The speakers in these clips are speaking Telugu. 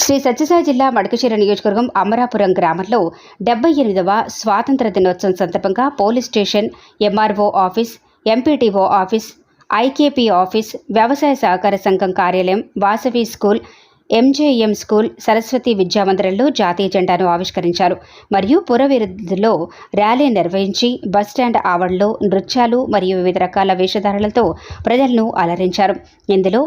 శ్రీ సత్యసాయి జిల్లా మడకశిర నియోజకవర్గం అమరాపురం గ్రామంలో డెబ్బై ఎనిమిదవ స్వాతంత్ర దినోత్సవం సందర్భంగా police station MRO office MPTO office IKP office వ్యవసాయ సహకార సంఘం కార్యాలయం Vasavi school MJM school Saraswati విద్యామందిరంలో జాతీయ జెండాను ఆవిష్కరించారు. మరియు పురవిరుద్ధిలో ర్యాలీ నిర్వహించి బస్టాండ్ ఆవరణలో నృత్యాలు మరియు వివిధ రకాల వేషధారణలతో ప్రజలను అలరించారు. ఇందులో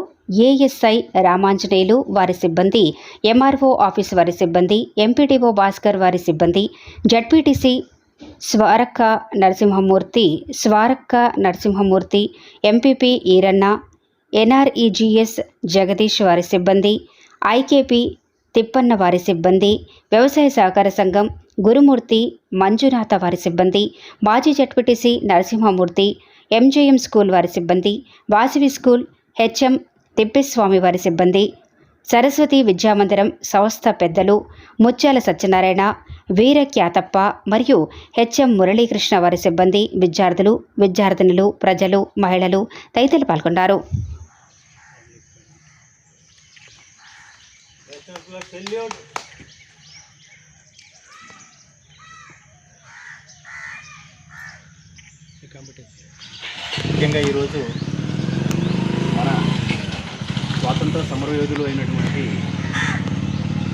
ఏఎస్ఐ రామాంజనేయులు వారి సిబ్బంది ఎంఆర్ఓ ఆఫీస్ వారి సిబ్బంది ఎంపీటీఓ భాస్కర్ వారి సిబ్బంది ZPTC Swarakka Narasimhamurthy Swarakka Narasimhamurthy MPP Eranna NREGS Jagadish వారి సిబ్బంది ఐకేపీ తిప్పన్న వారి సిబ్బంది వ్యవసాయ సహకార సంఘం గురుమూర్తి మంజునాథ వారి సిబ్బంది మాజీ జడ్పీటీసీ నరసింహమూర్తి ఎంజేఎం స్కూల్ వారి సిబ్బంది వాసవి స్కూల్ హెచ్ఎం తిప్పేస్వామి వారి సిబ్బంది సరస్వతి విద్యామందిరం సంస్థ పెద్దలు ముత్యాల సత్యనారాయణ వీరఖ్యాతప్ప మరియు హెచ్ఎం మురళీకృష్ణ వారి సిబ్బంది విద్యార్థులు విద్యార్థినులు ప్రజలు మహిళలు తదితరులు పాల్గొన్నారు. ముఖ్యంగా ఈరోజు మన స్వాతంత్ర సమరయోధులు అయినటువంటి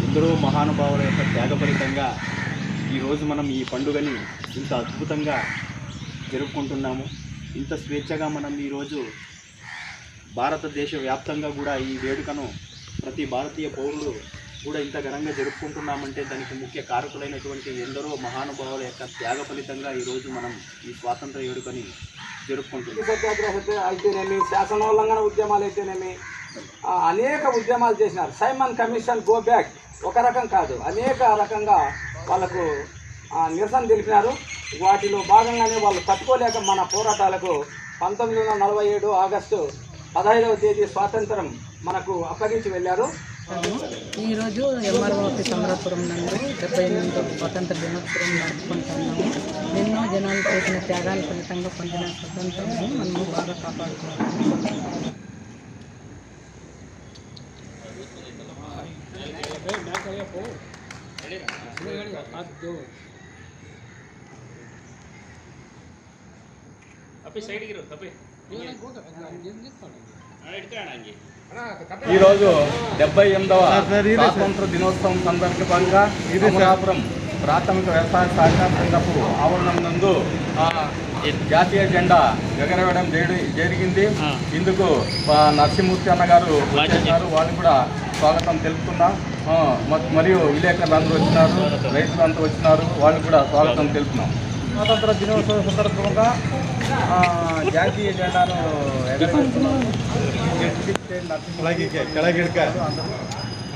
ఎందరో మహానుభావుల యొక్క త్యాగఫలితంగా ఈరోజు మనం ఈ పండుగని ఇంత అద్భుతంగా జరుపుకుంటున్నాము. ఇంత స్వేచ్ఛగా మనం ఈరోజు భారతదేశ వ్యాప్తంగా కూడా ఈ వేడుకను ప్రతి భారతీయ పౌరులు కూడా ఇంత ఘనంగా జరుపుకుంటున్నామంటే దానికి ముఖ్య కారకులైనటువంటి ఎందరో మహానుభావుల యొక్క త్యాగ ఫలితంగా ఈరోజు మనం ఈ స్వాతంత్ర వేడుకని జరుపుకుంటున్నాం. సత్యాగ్రహ అయితేనేమి శాసనోల్లంఘన ఉద్యమాలు అయితేనేమి అనేక ఉద్యమాలు చేసినారు. సైమన్ కమిషన్ గో బ్యాక్ ఒక రకం కాదు అనేక రకంగా వాళ్ళకు నిరసన తెలిపినారు. వాటిలో భాగంగానే వాళ్ళు తట్టుకోలేక మన పోరాటాలకు పంతొమ్మిది వందల నలభై ఏడు ఆగస్టు పదహైదవ తేదీ స్వాతంత్రం మనకు అప్పగించి వెళ్ళారు. చేస్తాము. ఈరోజు ఎంఆర్ఓ ఆఫీస్ అమరాపురం నందు డెబ్బై ఎనిమిదో స్వతంత్ర దినోత్సవం జరుపుకుంటున్నాము. ఎన్నో జనాలు చేసిన త్యాగాల ఫలితంగా పొందిన స్వతంత్రాన్ని మనము బాగా కాపాడుకోవాలి ఈరోజు డెబ్బై ఎనిమిదవ స్వాతంత్ర దినోత్సవం సందర్భంగా అమలాపురం ప్రాథమిక వ్యవసాయ సహకార సంఘపు ఆవరణం నందు ఆ, ఈ జాతీయ జెండా ఎగరవేయడం జరి- జరిగింది. ఇందుకు నరసింహమూర్తి అన్న గారు వచ్చేసారు. వాళ్ళు కూడా స్వాగతం తెలుపుతున్నాం. మరియు విలేకరులు అందరూ వచ్చినారు. రైతులు అంతా వచ్చినారు. వాళ్ళు కూడా స్వాగతం. తెలుపుతున్నాం. స్వాతంత్ర దినోత్సవం సందర్భంగా జాతీయ జెండాను ఎగరవేస్తున్నాము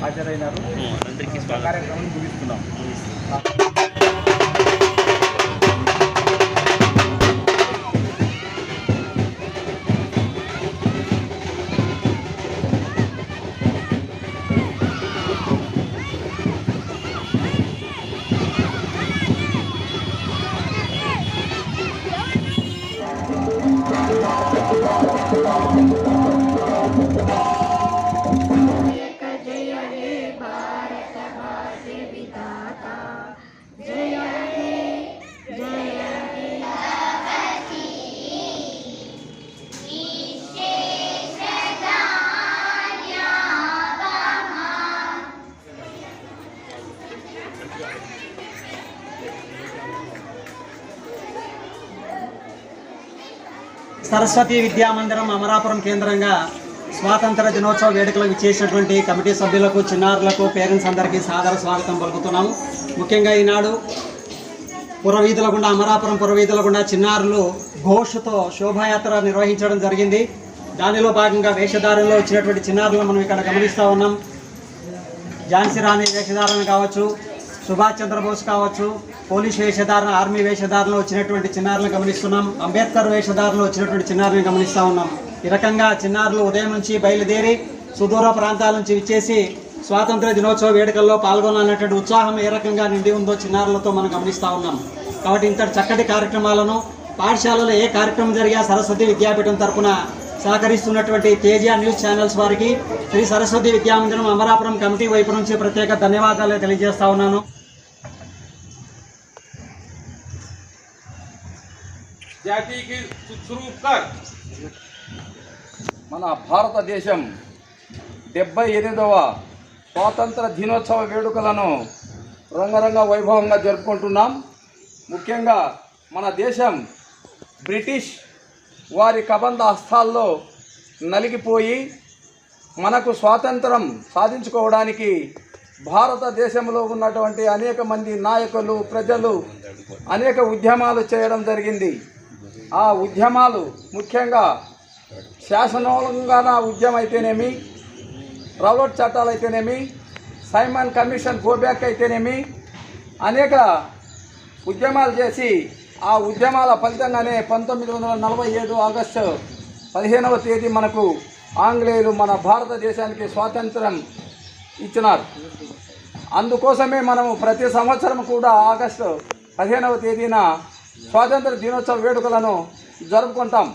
హాజరైనారు. కార్యక్రమం ముగిస్తున్నాం. సరస్వతి విద్యామందిరం అమరాపురం కేంద్రంగా స్వాతంత్ర దినోత్సవ వేడుకలకు చేసినటువంటి కమిటీ సభ్యులకు చిన్నారులకు పేరెంట్స్ అందరికీ సాదర స్వాగతం పలుకుతున్నాము. ముఖ్యంగా ఈనాడు పురవీధుల గుండా అమరాపురం పురవీధుల గుండా చిన్నారులు ఘోషతో శోభాయాత్ర నిర్వహించడం జరిగింది. దానిలో భాగంగా వేషధారణలో వచ్చినటువంటి చిన్నారులను మనం ఇక్కడ గమనిస్తూ ఉన్నాం. ఝాన్సీ రాణి వేషధారణ కావచ్చు సుభాష్ చంద్రబోస్ కావచ్చు పోలీస్ వేషధారణ ఆర్మీ వేషధారణలో వచ్చినటువంటి చిన్నారులను గమనిస్తున్నాం. అంబేద్కర్ వేషధారణలో వచ్చినటువంటి చిన్నారులను గమనిస్తూ ఉన్నాం. ఈ రకంగా చిన్నారులు ఉదయం నుంచి బయలుదేరి సుదూర ప్రాంతాల నుంచి విచ్చేసి స్వాతంత్ర దినోత్సవ వేడుకల్లో పాల్గొనాలనేటువంటి ఉత్సాహం ఏ రకంగా నిండి ఉందో చిన్నారులతో మనం గమనిస్తూ ఉన్నాం. కాబట్టి ఇంత చక్కటి కార్యక్రమాలను పాఠశాలలో ఏ కార్యక్రమం జరిగా సరస్వతి విద్యాపీఠం తరఫున సహకరిస్తున్నటువంటి తేజ న్యూస్ ఛానల్స్ వారికి శ్రీ సరస్వతి విద్యామందిరం అమరాపురం కమిటీ వైపు నుంచి ప్రత్యేక ధన్యవాదాలు తెలియజేస్తా ఉన్నాను. జాతికి సురూప్ మన భారతదేశం డెబ్బై ఎనిమిదవ స్వాతంత్ర దినోత్సవ వేడుకలను రంగరంగ వైభవంగా జరుపుకుంటున్నాం. ముఖ్యంగా మన దేశం బ్రిటిష్ వారి కబంధ హస్తాల్లో నలిగిపోయి మనకు స్వాతంత్రం సాధించుకోవడానికి భారతదేశంలో ఉన్నటువంటి అనేక మంది నాయకులు ప్రజలు అనేక ఉద్యమాలు చేయడం జరిగింది. ఆ ఉద్యమాలు ముఖ్యంగా శాసనోల్లంఘన ఉద్యమం అయితేనేమి రౌలట్ చట్టాలు అయితేనేమి సైమన్ కమిషన్ గోబ్యాక్ అయితేనేమి అనేక ఉద్యమాలు చేసి ఆ ఉద్యమాల ఫలితంగానే పంతొమ్మిది వందల నలభై ఏడు ఆగస్టు పదిహేనవ తేదీ మనకు ఆంగ్లేయులు మన భారతదేశానికి స్వాతంత్రం ఇచ్చినారు. అందుకోసమే మనము ప్రతి సంవత్సరం కూడా ఆగస్టు పదిహేనవ తేదీన స్వాతంత్ర దినోత్సవ వేడుకలను జరుపుకుంటాం.